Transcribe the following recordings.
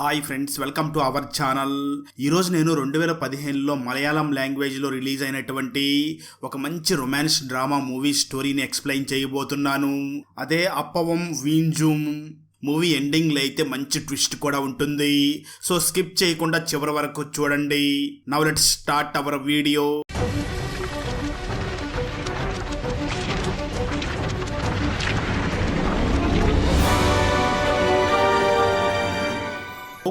Hi friends welcome to our channel. ఈరోజు నేను రెండు వేల పదిహేనులో మలయాళం లాంగ్వేజ్లో రిలీజ్ అయినటువంటి ఒక మంచి రొమాన్స్ డ్రామా మూవీ స్టోరీని ఎక్స్ప్లెయిన్ చేయబోతున్నాను. అదే అప్పవం వీంజూమ్. మూవీ ఎండింగ్లో అయితే మంచి ట్విస్ట్ కూడా ఉంటుంది. సో స్కిప్ చేయకుండా చివరి వరకు చూడండి. Now let start our video.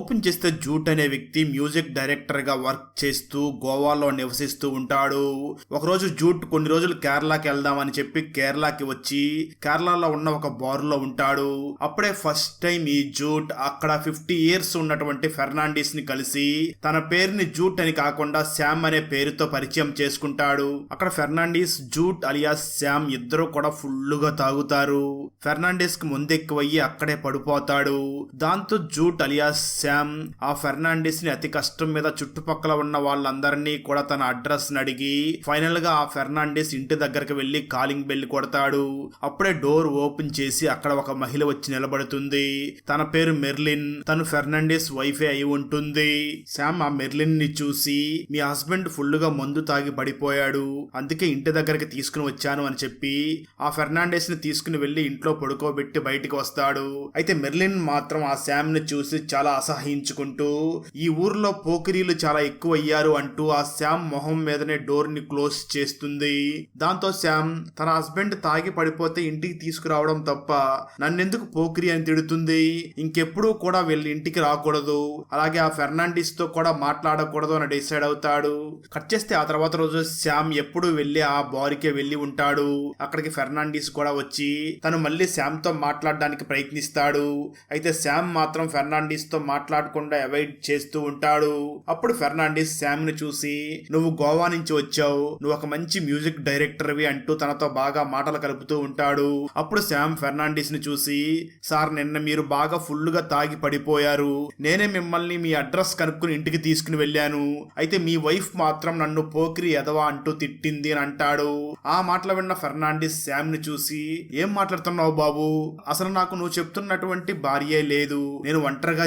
Open చేస్తే జూట్ అనే వ్యక్తి మ్యూజిక్ డైరెక్టర్గా వర్క్ చేస్తూ గోవాలో నివసిస్తూ ఉంటాడు. ఒకరోజు జూట్ కొన్ని రోజులు కేరళకి వెళ్దామని చెప్పి కేరళకి వచ్చి కేరళలో ఉన్న ఒక బార్లో ఉంటాడు. అప్పుడే ఫస్ట్ టైం ఈ జూట్ అక్కడ ఫిఫ్టీ ఇయర్స్ ఉన్నటువంటి ఫెర్నాండిస్ని కలిసి తన పేరుని జూట్ అని కాకుండా శామ్ అనే పేరుతో పరిచయం చేసుకుంటాడు. అక్కడ ఫెర్నాండిస్ జూట్ అలియాస్ శామ్ ఇద్దరు కూడా ఫుల్లుగా తాగుతారు. ఫెర్నాండిస్కి ముందెక్కువయ్యి అక్కడే పడిపోతాడు. దాంతో జూట్ అలియాస్ శామ్ ఆ ఫెర్నాండిస్ని అతి కష్టం మీద చుట్టుపక్కల ఉన్న వాళ్ళందరినీ కూడా తన అడ్రస్ అడిగి ఫైనల్గా ఆ ఫెర్నాండిస్ ఇంటి దగ్గరికి వెళ్ళి కాలింగ్ బెల్ కొడతాడు. అప్పుడే డోర్ ఓపెన్ చేసి అక్కడ ఒక మహిళ వచ్చి నిలబడుతుంది. తన పేరు మెర్లిన్. తను ఫెర్నాండిస్ వైఫే అయి ఉంటుంది. శామ్ ఆ మెర్లిన్ని చూసి మీ హస్బెండ్ ఫుల్గా మందు తాగి పడిపోయాడు. అందుకే ఇంటి దగ్గరికి తీసుకుని వచ్చాను అని చెప్పి ఆ ఫెర్నాండెస్ని తీసుకుని వెళ్ళి ఇంట్లో పడుకోబెట్టి బయటికి వస్తాడు. అయితే మెర్లిన్ మాత్రం ఆ శామ్ని చూసి చాలా అసహ్యం అసహించుకుంటూ ఈ ఊర్లో పోకిరీలు చాలా ఎక్కువ అయ్యారు అంటూ ఆ శామ్ మొహం మీదనే డోర్ని క్లోజ్ చేస్తుంది. దాంతో శామ్ తన హస్బెండ్ తాగి పడిపోతే ఇంటికి తీసుకురావడం తప్ప నన్నెందుకు పోకిరి అని తిడుతుంది? ఇంకెప్పుడు కూడా వెళ్ళి ఇంటికి రాకూడదు. అలాగే ఆ ఫెర్నాండిస్తో కూడా మాట్లాడకూడదు అని డిసైడ్ అవుతాడు. కట్ చేస్తే ఆ తర్వాత రోజు శామ్ ఎప్పుడు వెళ్ళి ఆ బారికే వెళ్ళి ఉంటాడు. అక్కడికి ఫెర్నాండిస్ కూడా వచ్చి తను మళ్ళీ శామ్తో మాట్లాడడానికి ప్రయత్నిస్తాడు. అయితే శామ్ మాత్రం ఫెర్నాండిస్తో మాట్లాడకుండా అవాయిడ్ చేస్తూ ఉంటాడు. అప్పుడు ఫెర్నాండిస్ శామ్ని చూసి నువ్వు గోవా నుంచి వచ్చావు. నువ్వు ఒక మంచి మ్యూజిక్ డైరెక్టర్వి అంటూ తనతో బాగా మాటలు కలుపుతూ ఉంటాడు. అప్పుడు శామ్ ఫెర్నాండిస్ని చూసి సార్ నిన్న మీరు బాగా ఫుల్గా తాగి పడిపోయారు. నేనే మిమ్మల్ని మీ అడ్రస్ కనుక్కుని ఇంటికి తీసుకుని వెళ్ళాను. అయితే మీ వైఫ్ మాత్రం నన్ను పోకిరి ఎదవా అంటూ తిట్టింది అని అంటాడు. ఆ మాటలు విన్న ఫెర్నాండిస్ శామ్ని చూసి ఏం మాట్లాడుతున్నావు బాబు? అసలు నాకు నువ్వు చెప్తున్నటువంటి భార్యే లేదు. నేను ఒంటరిగా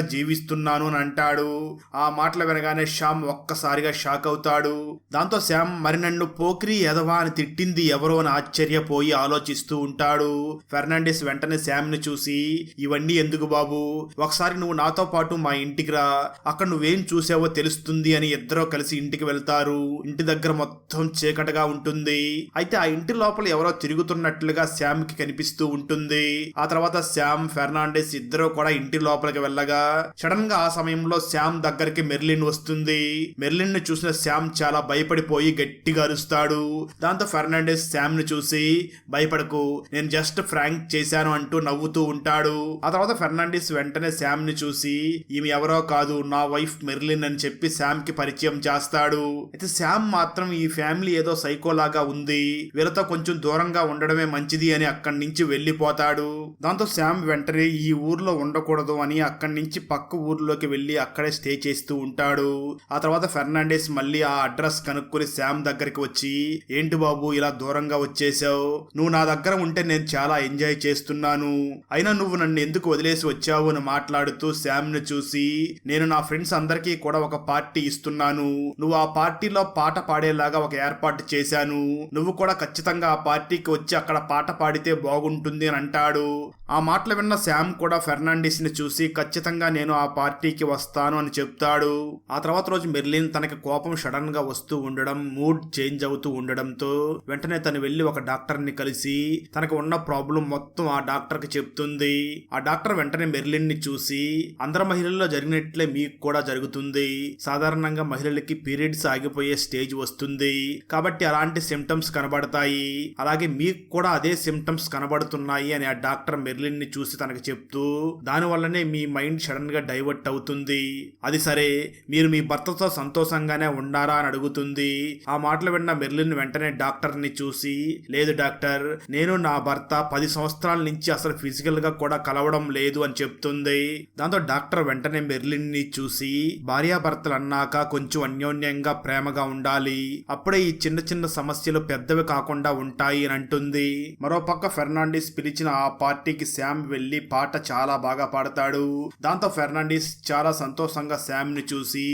జీవిస్తున్నాను అని అంటాడు. ఆ మాటలు వినగానే శ్యామ్ ఒక్కసారిగా షాక్ అవుతాడు. దాంతో శ్యామ్ మరి నన్ను పోకిరి ఎదవా అని తిట్టింది ఎవరో అని ఆశ్చర్యపోయి ఆలోచిస్తూ ఉంటాడు. ఫెర్నాండిస్ వెంటనే శ్యామ్ని చూసి ఇవన్నీ ఎందుకు బాబు? ఒకసారి నువ్వు నాతో పాటు మా ఇంటికి రా. అక్కడ నువ్వేం చూసావో తెలుస్తుంది అని ఇద్దరూ కలిసి ఇంటికి వెళ్తారు. ఇంటి దగ్గర మొత్తం చీకటిగా ఉంటుంది. అయితే ఆ ఇంటి లోపల ఎవరో తిరుగుతున్నట్లుగా శ్యామ్కి కనిపిస్తూ ఉంటుంది. ఆ తర్వాత శ్యామ్ ఫెర్నాండిస్ ఇద్దరు కూడా ఇంటి లోపలికి వెళ్ళగా సడన్ గా ఆ సమయంలో శ్యామ్ దగ్గరికి మెర్లిన్ వస్తుంది. మెర్లిన్ని చూసిన శ్యామ్ చాలా భయపడిపోయి గట్టిగా అరుస్తాడు. దాంతో ఫెర్నాండెస్ శ్యామ్ని చూసి భయపడకు నేను జస్ట్ ఫ్రాంక్ చేశాను అంటూ నవ్వుతూ ఉంటాడు. ఆ తర్వాత ఫెర్నాండిస్ వెంటనే శ్యామ్ని చూసి ఈమె ఎవరో కాదు నా వైఫ్ మెర్లిన్ అని చెప్పి శ్యామ్కి పరిచయం చేస్తాడు. అయితే శ్యామ్ మాత్రం ఈ ఫ్యామిలీ ఏదో సైకోలాగా ఉంది. వీళ్ళతో కొంచెం దూరంగా ఉండడమే మంచిది అని అక్కడి నుంచి వెళ్ళిపోతాడు. దాంతో శ్యామ్ వెంటనే ఈ ఊర్లో ఉండకూడదు అని అక్కడి నుంచి పక్క ఊర్లోకి వెళ్ళి అక్కడే స్టే చేస్తూ ఉంటాడు. ఆ తర్వాత ఫెర్నాండెస్ మళ్ళీ ఆ అడ్రస్ కనుక్కొని శ్యామ్ దగ్గరికి వచ్చి ఏంటి బాబు ఇలా దూరంగా వచ్చేసావు నువ్వు నా దగ్గర ఉంటే నేను చాలా ఎంజాయ్ చేస్తున్నాను. అయినా నువ్వు నన్ను ఎందుకు వదిలేసి వచ్చావు? అని మాట్లాడుతూ శామ్ను చూసి నేను నా ఫ్రెండ్స్ అందరికీ కూడా ఒక పార్టీ ఇస్తున్నాను. నువ్వు ఆ పార్టీలో పాట పాడేలాగా ఒక ఏర్పాటు చేశాను. నువ్వు కూడా ఖచ్చితంగా ఆ పార్టీకి వచ్చి అక్కడ పాట పాడితే బాగుంటుంది అని అంటాడు. ఆ మాటలు విన్న శామ్ కూడా ఫెర్నాండిస్ని చూసి ఖచ్చితంగా నేను ఆ పార్టీకి వస్తాను అని చెప్తాడు. ఆ తర్వాత రోజు మెర్లిన్ తనకి కోపం సడన్గా వస్తూ ఉండడం మూడ్ చేంజ్ అవుతూ ఉండడంతో వెంటనే తను వెళ్ళి ఒక డాక్టర్ని కలిసి తనకు ఉన్న ప్రాబ్లం మొత్తం ఆ డాక్టర్కి చెప్తుంది. ఆ డాక్టర్ వెంటనే మెర్లిన్ని చూసి అందరు మహిళల్లో జరిగినట్లే మీకు కూడా జరుగుతుంది. సాధారణంగా మహిళలకి పీరియడ్స్ ఆగిపోయే స్టేజ్ వస్తుంది. కాబట్టి అలాంటి సిమ్టమ్స్ కనబడతాయి. అలాగే మీకు కూడా అదే సిమ్టమ్స్ కనబడుతున్నాయి అని ఆ డాక్టర్ మెర్లిన్ని చూసి తనకు చెప్తూ దాని వల్లనే మీ మైండ్ సడన్గా డైవర్ట్ అవుతుంది. అది సరే మీరు మీ భర్తతో సంతోషంగానే ఉండారా అని అడుగుతుంది. ఆ మాటలు విన్న మెర్లిన్ వెంటనే డాక్టర్ని చూసి లేదు డాక్టర్ నేను నా భర్త పది సంవత్సరాల నుంచి అసలు ఫిజికల్గా కూడా కలవడం లేదు అని చెప్తుంది. దాంతో డాక్టర్ వెంటనే మెర్లిన్ని చూసి భార్యాభర్తలు అన్నాక కొంచెం అన్యోన్యంగా ప్రేమగా ఉండాలి. అప్పుడే ఈ చిన్న చిన్న సమస్యలు పెద్దవి కాకుండా ఉంటాయి అని అంటుంది. మరోపక్క ఫెర్నాండిస్ పిలిచిన ఆ పార్టీకి శామ్ వెళ్ళి పాట చాలా బాగా పాడతాడు. దాంతో ఫెర్నాండిస్ ఫెర్నాండిస్ చాలా సంతోషంగా శామ్ని చూసి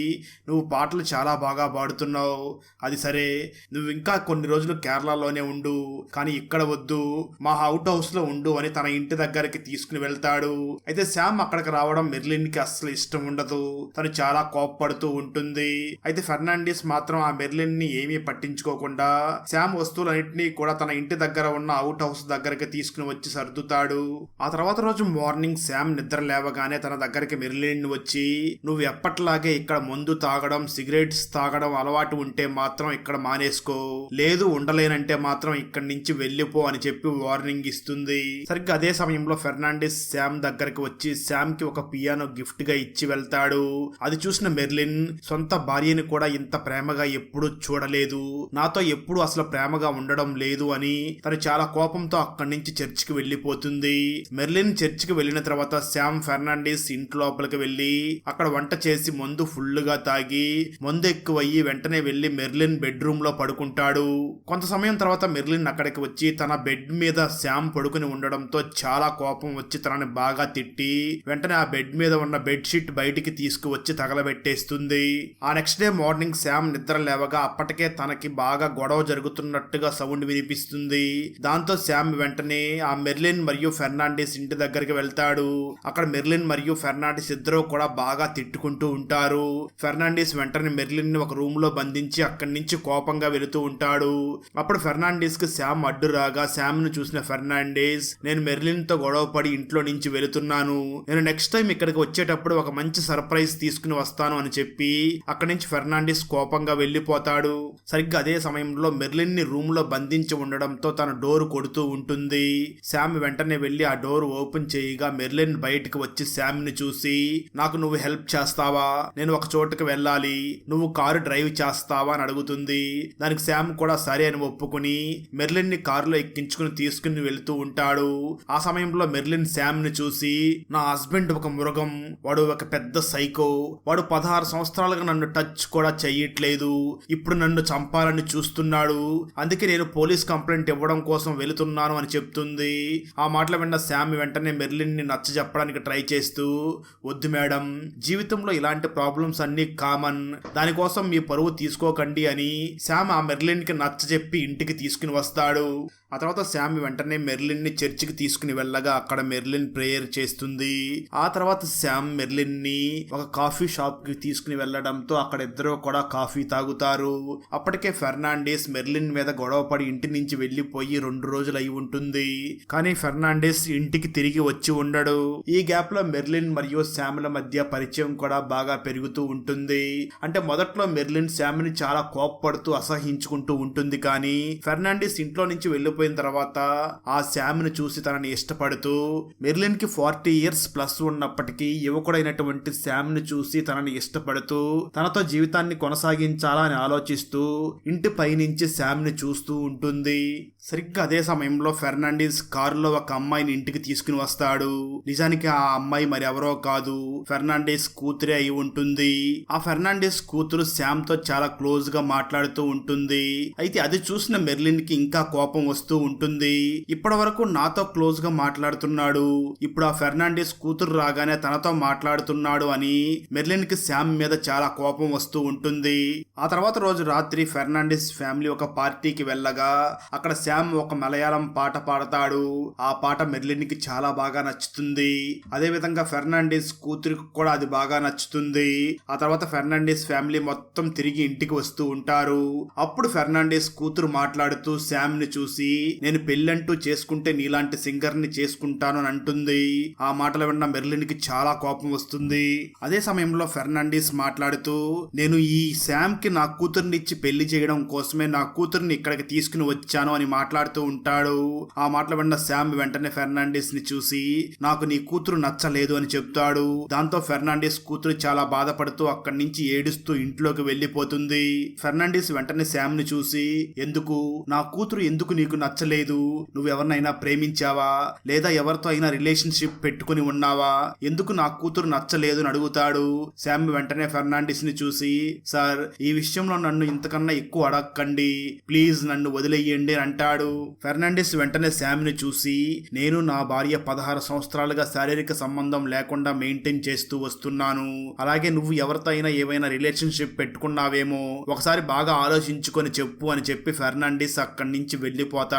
నువ్వు పాటలు చాలా బాగా పాడుతున్నావు. అది సరే. నువ్వు ఇంకా కొన్ని రోజులు కేరళలోనే ఉండు. కానీ ఇక్కడ వద్దు. మా అవుట్ హౌస్లో ఉండు అని తన ఇంటి దగ్గరికి తీసుకుని వెళ్తాడు. అయితే శామ్ అక్కడికి రావడం మెర్లిన్కి అస్సలు ఇష్టం ఉండదు. తను చాలా కోప్పడుతూ ఉంటుంది. అయితే ఫెర్నాండిస్ మాత్రం ఆ మెర్లిన్ని ఏమీ పట్టించుకోకుండా శామ్ వస్తువులన్నింటినీ కూడా తన ఇంటి దగ్గర ఉన్న అవుట్ హౌస్ దగ్గరికి తీసుకుని వచ్చి సర్దుతాడు. ఆ తర్వాత రోజు మార్నింగ్ శామ్ నిద్ర లేవగానే తన దగ్గరికి మెర్లిన్ వచ్చి నువ్వు ఎప్పట్లాగే ఇక్కడ మందు తాగడం సిగరెట్స్ తాగడం అలవాటు ఉంటే మాత్రం ఇక్కడ మానేసుకో. లేదు ఉండలేనంటే మాత్రం ఇక్కడి నుంచి వెళ్ళిపో అని చెప్పి వార్నింగ్ ఇస్తుంది. సరిగ్గా అదే సమయంలో ఫెర్నాండిస్ శామ్ దగ్గరికి వచ్చి శామ్కి ఒక పియానో గిఫ్ట్గా ఇచ్చి వెళ్తాడు. అది చూసిన మెర్లిన్ సొంత భార్యని కూడా ఇంత ప్రేమగా ఎప్పుడూ చూడలేదు. నాతో ఎప్పుడు అసలు ప్రేమగా ఉండడం లేదు అని తను చాలా కోపంతో అక్కడి నుంచి చర్చికి వెళ్ళిపోతుంది. మెర్లిన్ చర్చికి వెళ్ళిన తర్వాత శామ్ ఫెర్నాండిస్ ఇంటి లోపలికి వెళ్ళి అక్కడ వంట చేసి మందు ఫుల్గా తాగి మందు ఎక్కువయ్యి వెంటనే వెళ్ళి మెర్లిన్ బెడ్రూమ్లో పడుకుంటాడు. కొంత సమయం తర్వాత మెర్లిన్ అక్కడికి వచ్చి తన బెడ్ మీద శామ్ పడుకుని ఉండడంతో చాలా కోపం వచ్చి తనని బాగా తిట్టి వెంటనే ఆ బెడ్ మీద ఉన్న బెడ్షీట్ బయటికి తీసుకువచ్చి తగలబెట్టేస్తుంది. ఆ నెక్స్ట్ డే మార్నింగ్ శామ్ నిద్ర లేవగా అప్పటికే తనకి బాగా గొడవ జరుగుతున్నట్టుగా సౌండ్ వినిపిస్తుంది. దాంతో శామ్ వెంటనే ఆ మెర్లిన్ మరియు ఫెర్నాండిస్ ఇంటి దగ్గరికి వెళ్తాడు. అక్కడ మెర్లిన్ మరియు ఫెర్నాండిస్ ఇద్దరు కూడా బాగా తిట్టుకుంటూ ఉంటారు. ఫెర్నాండిస్ వెంటనే మెర్లిన్ని ఒక రూమ్లో బంధించి అక్కడి నుంచి కోపంగా వెళుతూ ఉంటాడు. అప్పుడు ఫెర్నాండిస్కి శామ్ అడ్డు రాగా శామ్ను చూసిన ఫెర్నాండిస్ నేను మెర్లిన్తో గొడవ పడి ఇంట్లో నుంచి వెళుతున్నాను. నేను నెక్స్ట్ టైం ఇక్కడికి వచ్చేటప్పుడు ఒక మంచి సర్ప్రైజ్ తీసుకుని వస్తాను అని చెప్పి అక్కడి నుంచి ఫెర్నాండిస్ కోపంగా వెళ్ళిపోతాడు. సరిగ్గా అదే సమయంలో మెర్లిన్ని రూమ్లో బంధించి ఉండడంతో తన డోర్ కొడుతూ ఉంటుంది. శామ్ వెంటనే వెళ్ళి ఆ డోర్ ఓపెన్ చేయగా మెర్లిన్ బయటకు వచ్చి శామ్ని చూసి నాకు నువ్వు హెల్ప్ చేస్తావా? నేను ఒక చోటుకి వెళ్ళాలి. నువ్వు కారు డ్రైవ్ చేస్తావా? అని అడుగుతుంది. దానికి శామ్ కూడా సరే అని ఒప్పుకుని మెర్లిన్ని కారులో ఎక్కించుకుని తీసుకుని వెళ్తూ ఉంటాడు. ఆ సమయంలో మెర్లిన్ శామ్ని చూసి నా హస్బెండ్ ఒక మృగం. వాడు ఒక పెద్ద సైకో. వాడు పదహారు సంవత్సరాలుగా నన్ను టచ్ కూడా చెయ్యట్లేదు. ఇప్పుడు నన్ను చంపాలని చూస్తున్నాడు. అందుకే నేను పోలీస్ కంప్లైంట్ ఇవ్వడం కోసం వెళుతున్నాను అని చెప్తుంది. ఆ మాటలు విన్న శామ్ వెంటనే మెర్లిన్ని నచ్చ చెప్పడానికి ట్రై చేస్తూ వద్దు మేడం జీవితంలో ఇలాంటి ప్రాబ్లమ్స్ అన్ని కామన్. దానికోసం మీ పరువు తీసుకోకండి అని శ్యామ్ ఆ మెర్లిన్కి నచ్చ చెప్పి ఇంటికి తీసుకుని వస్తాడు. ఆ తర్వాత శామ్ వెంటనే మెర్లిన్ని చర్చికి తీసుకుని వెళ్ళగా అక్కడ మెర్లిన్ ప్రేయర్ చేస్తుంది. ఆ తర్వాత శామ్ మెర్లిన్ని ఒక కాఫీ షాప్కి తీసుకుని వెళ్ళడంతో అక్కడ ఇద్దరు కూడా కాఫీ తాగుతారు. అప్పటికే ఫెర్నాండిస్ మెర్లిన్ మీద గొడవపడి ఇంటి నుంచి వెళ్ళిపోయి రెండు రోజులు అయి ఉంటుంది. కానీ ఫెర్నాండెస్ ఇంటికి తిరిగి వచ్చి ఉండడు. ఈ గ్యాప్లో మెర్లిన్ మరియు శామ్ల మధ్య పరిచయం కూడా బాగా పెరుగుతూ ఉంటుంది. అంటే మొదట్లో మెర్లిన్ శామ్ని చాలా కోప్పడుతూ అసహించుకుంటూ ఉంటుంది కానీ ఫెర్నాండిస్ ఇంట్లో నుంచి వెళ్ళి వెళ్ళిపోయిన తర్వాత ఆ శామ్ని చూసి తనని ఇష్టపడుతూ మెర్లిన్కి ఫార్టీ ఇయర్స్ ప్లస్ ఉన్నప్పటికీ యువకుడైనటువంటి శామ్ని చూసి తనని ఇష్టపడుతూ తనతో జీవితాన్ని కొనసాగించాలా అని ఆలోచిస్తూ ఇంటి పైనుంచి శామ్ని చూస్తూ ఉంటుంది. సరిగ్గా అదే సమయంలో ఫెర్నాండిస్ కారులో ఒక అమ్మాయిని ఇంటికి తీసుకుని వస్తాడు. నిజానికి ఆ అమ్మాయి మరి ఎవరో కాదు. ఫెర్నాండిస్ కూతురే అయి ఉంటుంది. ఆ ఫెర్నాండిస్ కూతురు శామ్తో చాలా క్లోజ్గా మాట్లాడుతూ ఉంటుంది. అయితే అది చూసిన మెర్లిన్కి ఇంకా కోపం వస్తుంది వస్తూ ఉంటుంది. ఇప్పటి వరకు నాతో క్లోజ్గా మాట్లాడుతున్నాడు. ఇప్పుడు ఆ ఫెర్నాండిస్ కూతురు రాగానే తనతో మాట్లాడుతున్నాడు అని మెర్లిన్కి శామ్ మీద చాలా కోపం వస్తూ ఉంటుంది. ఆ తర్వాత రోజు రాత్రి ఫెర్నాండిస్ ఫ్యామిలీ ఒక పార్టీకి వెళ్ళగా అక్కడ శామ్ ఒక మలయాళం పాట పాడతాడు. ఆ పాట మెర్లిన్కి చాలా బాగా నచ్చుతుంది. అదే విధంగా ఫెర్నాండిస్ కూతురికి కూడా అది బాగా నచ్చుతుంది. ఆ తర్వాత ఫెర్నాండిస్ ఫ్యామిలీ మొత్తం తిరిగి ఇంటికి వస్తూ ఉంటారు. అప్పుడు ఫెర్నాండిస్ కూతురు మాట్లాడుతూ శామ్ని చూసి నేను పెళ్ళంటూ చేసుకుంటే నీలాంటి సింగర్ని చేసుకుంటాను అని అంటుంది. ఆ మాటలు విన్న మెర్లిన్కి చాలా కోపం వస్తుంది. అదే సమయంలో ఫెర్నాండిస్ మాట్లాడుతూ నేను ఈ శామ్కి నా కూతుర్ని ఇచ్చి పెళ్ళి చేయడం కోసమే నా కూతుర్ని ఇక్కడికి తీసుకుని వచ్చాను అని మాట్లాడుతూ ఉంటాడు. ఆ మాటలు విన్న శామ్ వెంటనే ఫెర్నాండిస్ని చూసి నాకు నీ కూతురు నచ్చలేదు అని చెప్తాడు. దాంతో ఫెర్నాండిస్ కూతురు చాలా బాధపడుతూ అక్కడి నుంచి ఏడుస్తూ ఇంట్లోకి వెళ్ళిపోతుంది ఫెర్నాండిస్ వెంటనే శామ్ని చూసి ఎందుకు? నా కూతురు ఎందుకు నీకు నచ్చలేదు. నువ్వు ఎవరినైనా ప్రేమించావా? లేదా ఎవరితో అయినా రిలేషన్షిప్ పెట్టుకుని ఉన్నావా? ఎందుకు నా కూతురు నచ్చలేదు అని అడుగుతాడు. శామ్ వెంటనే ఫెర్నాండిస్ని చూసి సార్ ఈ విషయంలో నన్ను ఇంతకన్నా ఎక్కువ అడగకండి ప్లీజ్ నన్ను వదిలేయండి అని అంటాడు. ఫెర్నాండిస్ వెంటనే శామ్ని చూసి నేను నా భార్య పదహారు సంవత్సరాలుగా శారీరక సంబంధం లేకుండా మెయింటైన్ చేస్తూ వస్తున్నాను. అలాగే నువ్వు ఎవరితో అయినా ఏవైనా రిలేషన్షిప్ పెట్టుకున్నావేమో ఒకసారి బాగా ఆలోచించుకొని చెప్పు అని చెప్పి ఫెర్నాండిస్ అక్కడి నుంచి వెళ్ళిపోతాడు.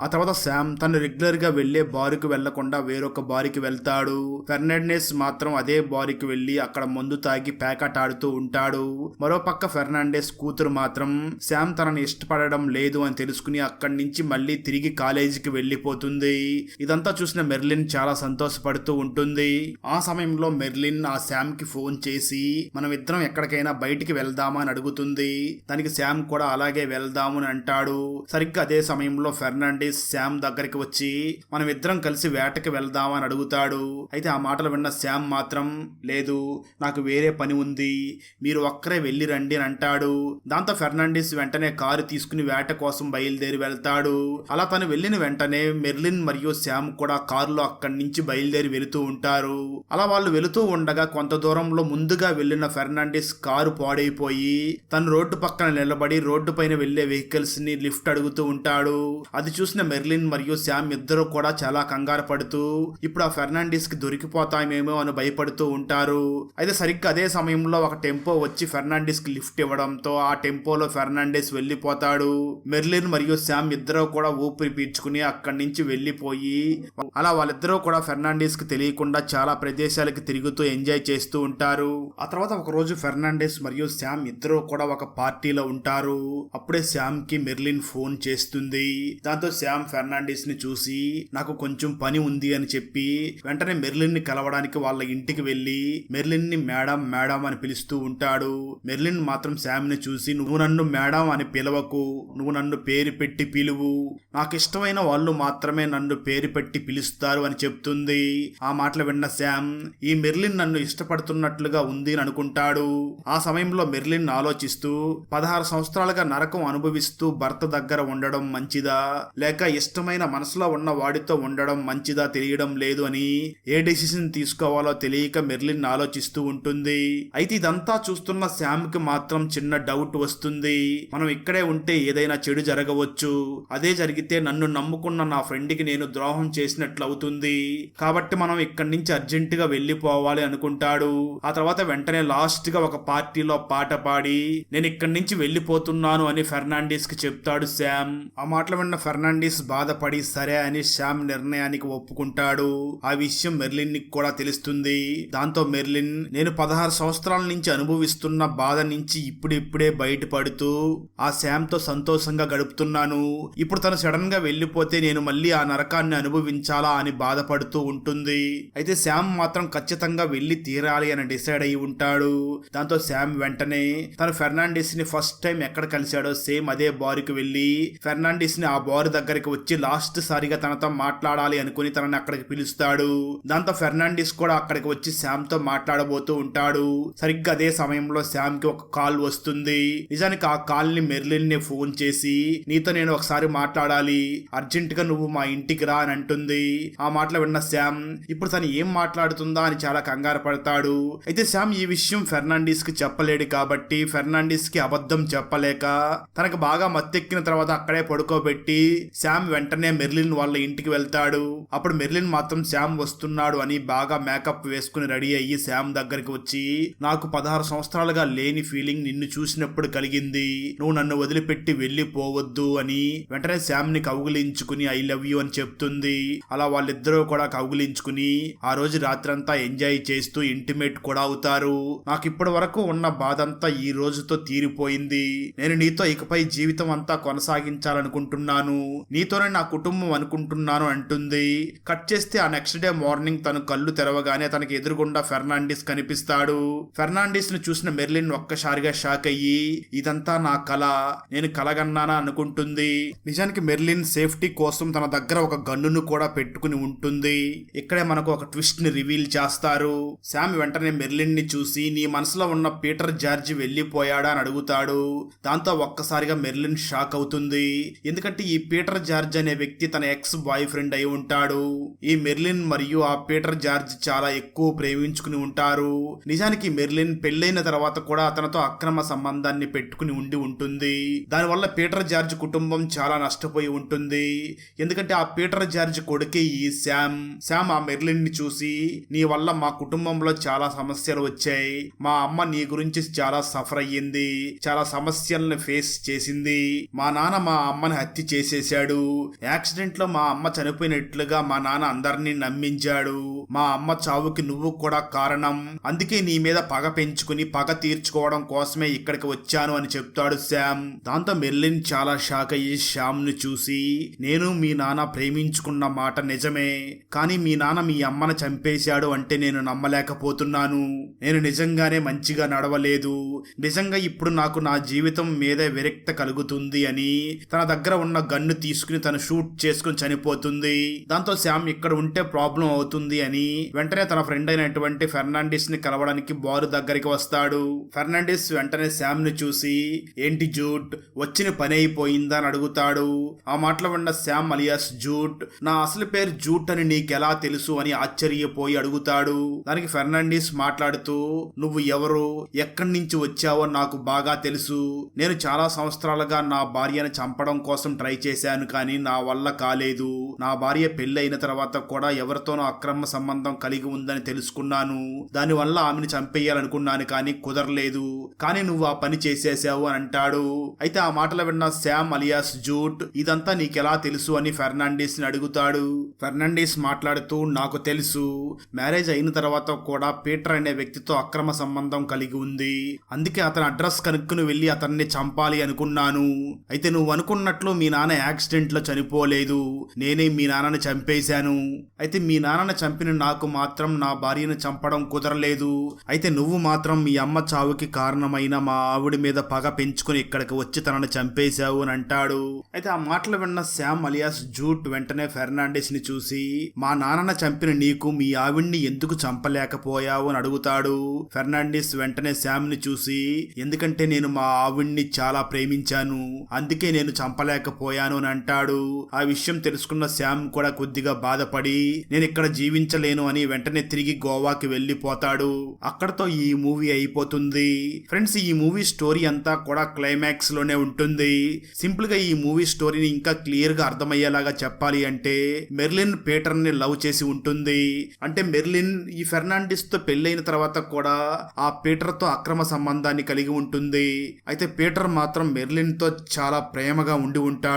ఆ తర్వాత శామ్ తను రెగ్యులర్గా వెళ్ళే బారుకు వెళ్ళకుండా వేరొక బారికి వెళ్తాడు. ఫెర్నాండెస్ మాత్రం అదే బారికి వెళ్ళి అక్కడ మందు తాగి ప్యాకెట్ ఆడుతూ ఉంటాడు మరోపక్క ఫెర్నాండెస్ కూతురు మాత్రం శామ్ తనని ఇష్టపడడం లేదు అని తెలుసుకుని అక్కడి నుంచి మళ్ళీ తిరిగి కాలేజీకి వెళ్ళిపోతుంది ఇదంతా చూసిన మెర్లిన్ చాలా సంతోషపడుతూ ఉంటుంది. ఆ సమయంలో మెర్లిన్ ఆ శామ్కి ఫోన్ చేసి మనం ఇద్దరం ఎక్కడికైనా బయటికి వెళ్దామా? అని అడుగుతుంది. దానికి శామ్ కూడా అలాగే వెళ్దాము అని అంటాడు. సరిగ్గా అదే సమయంలో ఫెర్నాండిస్ శామ్ దగ్గరికి వచ్చి మనం ఇద్దరం కలిసి వేటకి వెళ్దాం అని అడుగుతాడు. అయితే ఆ మాటలు విన్న శామ్ మాత్రం లేదు నాకు వేరే పని ఉంది. మీరు ఒక్కరే వెళ్ళి రండి అని అంటాడు. దాంతో ఫెర్నాండిస్ వెంటనే కారు తీసుకుని వేట కోసం బయలుదేరి వెళ్తాడు. అలా తను వెళ్ళిన వెంటనే మెర్లిన్ మరియు శామ్ కూడా కారులో అక్కడి నుంచి బయలుదేరి వెళుతూ ఉంటారు. అలా వాళ్ళు వెళుతూ ఉండగా కొంత దూరంలో ముందుగా వెళ్ళిన ఫెర్నాండిస్ కారు పాడైపోయి తను రోడ్డు పక్కన నిలబడి రోడ్డు పైన వెళ్ళే వెహికల్స్ని లిఫ్ట్ అడుగుతూ ఉంటాడు. అది చూసిన మెర్లిన్ మరియు శామ్ ఇద్దరు కూడా చాలా కంగారు పడుతూ ఇప్పుడు ఆ ఫెర్నాండిస్కి దొరికిపోతామేమో అని భయపడుతూ ఉంటారు. అయితే సరిగ్గా అదే సమయంలో ఒక టెంపో వచ్చి ఫెర్నాండిస్కి లిఫ్ట్ ఇవ్వడంతో ఆ టెంపోలో ఫెర్నాండిస్ వెళ్ళిపోతాడు మెర్లిన్ మరియు శామ్ ఇద్దరు కూడా ఊపిరి పీల్చుకుని అక్కడి నుంచి వెళ్ళిపోయి అలా వాళ్ళిద్దరూ కూడా ఫెర్నాండిస్కి తెలియకుండా చాలా ప్రదేశాలకి తిరుగుతూ ఎంజాయ్ చేస్తూ ఉంటారు. ఆ తర్వాత ఒక రోజు ఫెర్నాండిస్ మరియు శామ్ ఇద్దరు కూడా ఒక పార్టీలో ఉంటారు. అప్పుడే శామ్కి మెర్లిన్ ఫోన్ చేస్తుంది. దాంతో శామ్ ఫెర్నాండిస్ని చూసి నాకు కొంచెం పని ఉంది అని చెప్పి వెంటనే మెర్లిన్ని కలవడానికి వాళ్ళ ఇంటికి వెళ్ళి మెర్లిన్ని మేడం మేడం అని పిలుస్తూ ఉంటాడు. మెర్లిన్ మాత్రం శామ్ని చూసి నువ్వు నన్ను మేడం అని పిలవకు నువ్వు నన్ను పేరు పెట్టి పిలువు. నాకు ఇష్టమైన వాళ్ళు మాత్రమే నన్ను పేరు పెట్టి పిలుస్తారు అని చెప్తుంది. ఆ మాటలు విన్న శామ్ ఈ మెర్లిన్ నన్ను ఇష్టపడుతున్నట్లుగా ఉంది అని అనుకుంటాడు. ఆ సమయంలో మెర్లిన్ ఆలోచిస్తూ పదహారు సంవత్సరాలుగా నరకం అనుభవిస్తూ భర్త దగ్గర ఉండడం మంచిదా? లేక ఇష్టమైన మనసులో ఉన్న వాడితో ఉండడం మంచిదా తెలియడం లేదు అని ఏ డెసిషన్ తీసుకోవాలో తెలియక మెర్లిన్ ఆలోచిస్తూ ఉంటుంది. అయితే ఇదంతా చూస్తున్న శామ్కి మాత్రం చిన్న డౌట్ వస్తుంది. మనం ఇక్కడే ఉంటే ఏదైనా చెడు జరగవచ్చు. అదే జరిగితే నన్ను నమ్ముకున్న నా ఫ్రెండ్కి నేను ద్రోహం చేసినట్లు అవుతుంది. కాబట్టి మనం ఇక్కడి నుంచి అర్జెంట్గా వెళ్ళిపోవాలి అనుకుంటాడు. ఆ తర్వాత వెంటనే లాస్ట్గా ఒక పార్టీలో పాట పాడి నేను ఇక్కడి నుంచి వెళ్ళిపోతున్నాను అని ఫెర్నాండిస్కి చెప్తాడు శామ్ ఆ మాటలు ఉన్న ఫెర్నాండిస్ బాధపడి సరే అని శామ్ నిర్ణయానికి ఒప్పుకుంటాడు. ఆ విషయం మెర్లిన్కి కూడా తెలుస్తుంది. దాంతో మెర్లిన్ నేను పదహారు సంవత్సరాల నుంచి అనుభవిస్తున్న బాధ నుంచి ఇప్పుడిప్పుడే బయటపడుతూ ఆ శామ్తో సంతోషంగా గడుపుతున్నాను. ఇప్పుడు తను సడన్గా వెళ్ళిపోతే నేను మళ్ళీ ఆ నరకాన్ని అనుభవించాలా అని బాధపడుతూ ఉంటుంది. అయితే శామ్ మాత్రం ఖచ్చితంగా వెళ్ళి తీరాలి అని డిసైడ్ అయి ఉంటాడు. దాంతో శామ్ వెంటనే తను ఫెర్నాండిస్ని ఫస్ట్ టైం ఎక్కడ కలిశాడో సేమ్ అదే బారుకి వెళ్ళి ఫెర్నాండిస్ని ఆ ఆ బారు దగ్గరికి వచ్చి లాస్ట్ సారిగా తనతో మాట్లాడాలి అనుకుని తనని అక్కడికి పిలుస్తాడు. దాంతో ఫెర్నాండిస్ కూడా అక్కడికి వచ్చి శామ్తో మాట్లాడబోతూ ఉంటాడు. సరిగ్గా అదే సమయంలో శామ్కి ఒక కాల్ వస్తుంది. నిజానికి ఆ కాల్ని మెర్లిన్ని ఫోన్ చేసి నీతో నేను ఒకసారి మాట్లాడాలి. అర్జెంట్గా నువ్వు మా ఇంటికి రా అని అంటుంది. ఆ మాటలు విన్న శామ్ ఇప్పుడు తను ఏం మాట్లాడుతుందా అని చాలా కంగారు పడతాడు. అయితే శామ్ ఈ విషయం ఫెర్నాండిస్కి చెప్పలేడు కాబట్టి ఫెర్నాండిస్కి అబద్ధం చెప్పలేక తనకు బాగా మత్తెక్కిన తర్వాత అక్కడే పడుకోబెట్టి శామ్ వెంటనే మెర్లిన్ వాళ్ళ ఇంటికి వెళ్తాడు. అప్పుడు మెర్లిన్ మాత్రం శామ్ వస్తున్నాడు అని బాగా మేకప్ వేసుకుని రెడీ అయ్యి శామ్ దగ్గరికి వచ్చి నాకు పదహారు సంవత్సరాలుగా లేని ఫీలింగ్ నిన్ను చూసినప్పుడు కలిగింది. నువ్వు నన్ను వదిలిపెట్టి వెళ్ళిపోవద్దు అని వెంటనే శామ్ని కౌగులించుకుని ఐ లవ్ యూ అని చెప్తుంది. అలా వాళ్ళిద్దరూ కూడా కౌగులించుకుని ఆ రోజు రాత్రంతా ఎంజాయ్ చేస్తూ ఇంటిమేట్ కూడా అవుతారు. నాకు ఇప్పటి వరకు ఉన్న బాధంతా ఈ రోజుతో తీరిపోయింది. నేను నీతో ఇకపై జీవితం అంతా అనుకుంటున్నాను నీతోనే నా కుటుంబం అనుకుంటున్నాను అంటుంది. కట్ చేస్తే ఆ నెక్స్ట్ డే మార్నింగ్ తను కళ్ళు తెరవగానే తనకి ఎదురుగుండా ఫెర్నాండిస్ కనిపిస్తాడు. ఫెర్నాండిస్ను చూసిన మెర్లిన్ ఒక్కసారిగా షాక్ అయ్యి ఇదంతా నా కళ నేను కలగన్నానా? అనుకుంటుంది. నిజానికి మెర్లిన్ సేఫ్టీ కోసం తన దగ్గర ఒక గన్నును కూడా పెట్టుకుని ఉంటుంది. ఇక్కడే మనకు ఒక ట్విస్ట్ని రివీల్ చేస్తారు. శామ్ వెంటనే మెర్లిన్ని చూసి నీ మనసులో ఉన్న పీటర్ జార్జి వెళ్ళిపోయాడా? అని అడుగుతాడు. దాంతో ఒక్కసారిగా మెర్లిన్ షాక్ అవుతుంది. ఎందుకంటే ఈ పీటర్ జార్జ్ అనే వ్యక్తి తన ఎక్స్ బాయ్ ఫ్రెండ్ అయి ఉంటాడు. ఈ మెర్లిన్ మరియు ఆ పీటర్ జార్జ్ చాలా ఎక్కువ ప్రేమించుకుని ఉంటారు. నిజానికి మెర్లిన్ పెళ్ళైన తర్వాత కూడా అతనితో అక్రమ సంబంధాన్ని పెట్టుకుని ఉండి ఉంటుంది. దానివల్ల పీటర్ జార్జ్ కుటుంబం చాలా నష్టపోయి ఉంటుంది. ఎందుకంటే ఆ పీటర్ జార్జ్ కొడుకే ఈ శామ్. శామ్ ఆ మెర్లిన్ని చూసి నీ వల్ల మా కుటుంబంలో చాలా సమస్యలు వచ్చాయి. మా అమ్మ నీ గురించి చాలా సఫర్ అయ్యింది. చాలా సమస్యలను ఫేస్ చేసింది. మా నాన్న మా అమ్మని హత్య చేసేశాడు. యాక్సిడెంట్లో మా అమ్మ చనిపోయినట్లుగా మా నాన్న అందరినీ నమ్మించాడు. మా అమ్మ చావుకి నువ్వు కూడా కారణం. అందుకే నీ మీద పగ పెంచుకుని పగ తీర్చుకోవడం కోసమే ఇక్కడికి వచ్చాను అని చెప్తాడు శామ్ దాంతో మెర్లిన్ చాలా షాక్ అయ్యి శ్యామ్ను చూసి నేను మీ నాన్న ప్రేమించుకున్న మాట నిజమే. కానీ మీ నాన్న మీ అమ్మను చంపేశాడు అంటే నేను నమ్మలేకపోతున్నాను. నేను నిజంగానే మంచిగా నడవలేదు. నిజంగా ఇప్పుడు నాకు నా జీవితం మీద విరక్త కలుగుతుంది అని తన దగ్గర ఉన్న గన్ను తీసుకుని తను షూట్ చేసుకుని చనిపోతుంది. దాంతో శామ్ ఇక్కడ ఉంటే ప్రాబ్లం అవుతుంది అని వెంటనే తన ఫ్రెండ్ అయినటువంటి ఫెర్నాండిస్ని కలవడానికి బారు దగ్గరికి వస్తాడు. ఫెర్నాండిస్ వెంటనే శామ్ని చూసి ఏంటి జూట్? వచ్చిన పని అయిపోయిందా? అని అడుగుతాడు. ఆ మాటలో ఉన్న శామ్ అలియాస్ జూట్ నా అసలు పేరు జూట్ అని నీకెలా తెలుసు? అని ఆశ్చర్యపోయి అడుగుతాడు. దానికి ఫెర్నాండిస్ మాట్లాడుతూ నువ్వు ఎవరు? ఎక్కడి నుంచి వచ్చావో నాకు బాగా తెలుసు. నేను చాలా సంవత్సరాలుగా నా భార్యను చంపడం కోసం ట్రై చేశాను కానీ నా వల్ల కాలేదు. నా భార్య పెళ్ళైన తర్వాత కూడా ఎవరితోనో అక్రమ సంబంధం కలిగి ఉందని తెలుసుకున్నాను. దానివల్ల ఆమెను చంపేయాలనుకున్నాను కానీ కుదరలేదు. కానీ నువ్వు ఆ పని చేసేసావు అని అంటాడు. అయితే ఆ మాటలు విన్న శామ్ అలియాస్ జూట్ ఇదంతా నీకెలా తెలుసు? అని ఫెర్నాండిస్ని అడుగుతాడు. ఫెర్నాండిస్ మాట్లాడుతూ నాకు తెలుసు. మ్యారేజ్ అయిన తర్వాత కూడా పీటర్ అనే వ్యక్తితో అక్రమ సంబంధం కలిగి ఉంది. అందుకే అతని అడ్రస్ కనుక్కుని వెళ్ళి అతన్ని చంపాలి అనుకున్నాను. అయితే నువ్వు అనుకున్నట్లు మీ నాన్న యాక్సిడెంట్లో చనిపోలేదు. నేనే మీ నాన్నని చంపేశాను. అయితే మీ నాన్నని చంపిన నాకు మాత్రం నా భార్యను చంపడం కుదరలేదు. అయితే నువ్వు మాత్రం మీ అమ్మ చావుకి కారణమైన మా ఆవిడ మీద పగ పెంచుకుని ఇక్కడికి వచ్చి తనను చంపేశావు అని అంటాడు. అయితే ఆ మాటలు విన్న శామ్ అలియాస్ జూట్ వెంటనే ఫెర్నాండిస్ని చూసి మా నాన్నన చంపిన నీకు మీ ఆవిడ్ని ఎందుకు చంపలేకపోయావు? అని అడుగుతాడు. ఫెర్నాండిస్ వెంటనే శామ్ని చూసి ఎందుకంటే నేను మా ఆవిడ్ని చాలా ప్రేమించాను. అందుకే నేను చంపలేకపోయాను. పోయాను అని అంటాడు. ఆ విషయం తెలుసుకున్న శ్యామ్ కూడా కొద్దిగా బాధపడి నేను ఇక్కడ జీవించలేను అని వెంటనే తిరిగి గోవాకి వెళ్ళిపోతాడు. అక్కడతో ఈ మూవీ అయిపోతుంది. ఫ్రెండ్స్ ఈ మూవీ స్టోరీ అంతా కూడా క్లైమాక్స్లోనే ఉంటుంది. సింపుల్గా ఈ మూవీ స్టోరీని ఇంకా క్లియర్గా అర్థమయ్యేలాగా చెప్పాలి అంటే మెర్లిన్ పీటర్ని లవ్ చేసి ఉంటుంది. అంటే మెర్లిన్ ఈ ఫెర్నాండిస్తో పెళ్ళైన తర్వాత కూడా ఆ పీటర్తో అక్రమ సంబంధాన్ని కలిగి ఉంటుంది. అయితే పీటర్ మాత్రం మెర్లిన్తో చాలా ప్రేమగా ఉండి ఉంటాడు.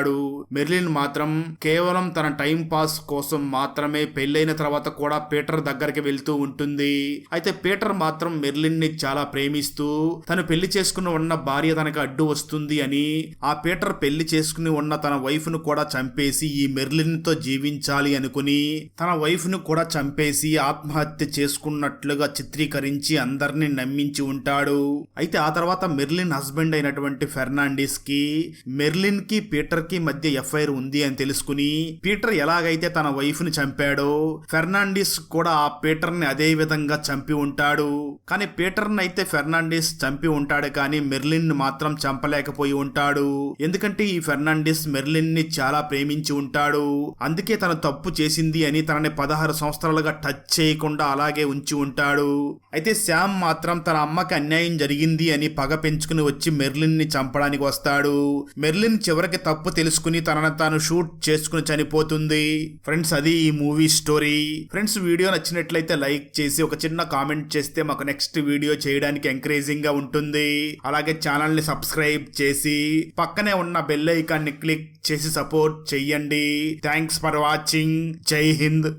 మెర్లిన్ మాత్రం కేవలం తన టైం పాస్ కోసం మాత్రమే పెళ్ళైన తర్వాత కూడా పీటర్ దగ్గరికి వెళ్తూ ఉంటుంది. అయితే పీటర్ మాత్రం మెర్లిన్ని చాలా ప్రేమిస్తూ తను పెళ్ళి చేసుకుని ఉన్న భార్య తనకు అడ్డు వస్తుంది అని ఆ పీటర్ పెళ్ళి చేసుకుని ఉన్న తన వైఫ్ను కూడా చంపేసి ఈ మెర్లిన్తో జీవించాలి అనుకుని తన వైఫ్ను కూడా చంపేసి ఆత్మహత్య చేసుకున్నట్లుగా చిత్రీకరించి అందరినీ నమ్మించి ఉంటాడు. అయితే ఆ తర్వాత మెర్లిన్ హస్బెండ్ అయినటువంటి ఫెర్నాండిస్కి మెర్లిన్కి పీటర్ కి మధ్య ఎఫ్ఐఆర్ ఉంది అని తెలుసుకుని పీటర్ ఎలాగైతే తన వైఫ్ని చంపాడో ఫెర్నాండిస్ కూడా ఆ పీటర్ని అదే విధంగా చంపి ఉంటాడు. కానీ పీటర్ అయితే ఫెర్నాండిస్ చంపి ఉంటాడు కానీ మెర్లిన్ మాత్రం చంపలేకపోయి ఉంటాడు. ఎందుకంటే ఈ ఫెర్నాండిస్ మెర్లిన్ని చాలా ప్రేమించి ఉంటాడు. అందుకే తను తప్పు చేసింది అని తనని పదహారు సంవత్సరాలుగా టచ్ చేయకుండా అలాగే ఉంచి ఉంటాడు. అయితే శామ్ మాత్రం తన అమ్మకి అన్యాయం జరిగింది అని పగ పెంచుకుని వచ్చి మెర్లిన్ని చంపడానికి వస్తాడు. మెర్లిన్ చివరికి తప్పు తెలుసుకుని తనను తాను షూట్ చేసుకుని చనిపోతుంది. ఫ్రెండ్స్ అది ఈ మూవీ స్టోరీ. ఫ్రెండ్స్ వీడియో నచ్చినట్లయితే లైక్ చేసి ఒక చిన్న కామెంట్ చేస్తే మాకు నెక్స్ట్ వీడియో చేయడానికి ఎంకరేజింగ్గా ఉంటుంది. అలాగే ఛానల్ని సబ్స్క్రైబ్ చేసి పక్కనే ఉన్న బెల్ ఐకాన్ని క్లిక్ చేసి సపోర్ట్ చెయ్యండి. థ్యాంక్స్ ఫర్ వాచింగ్ జై హింద్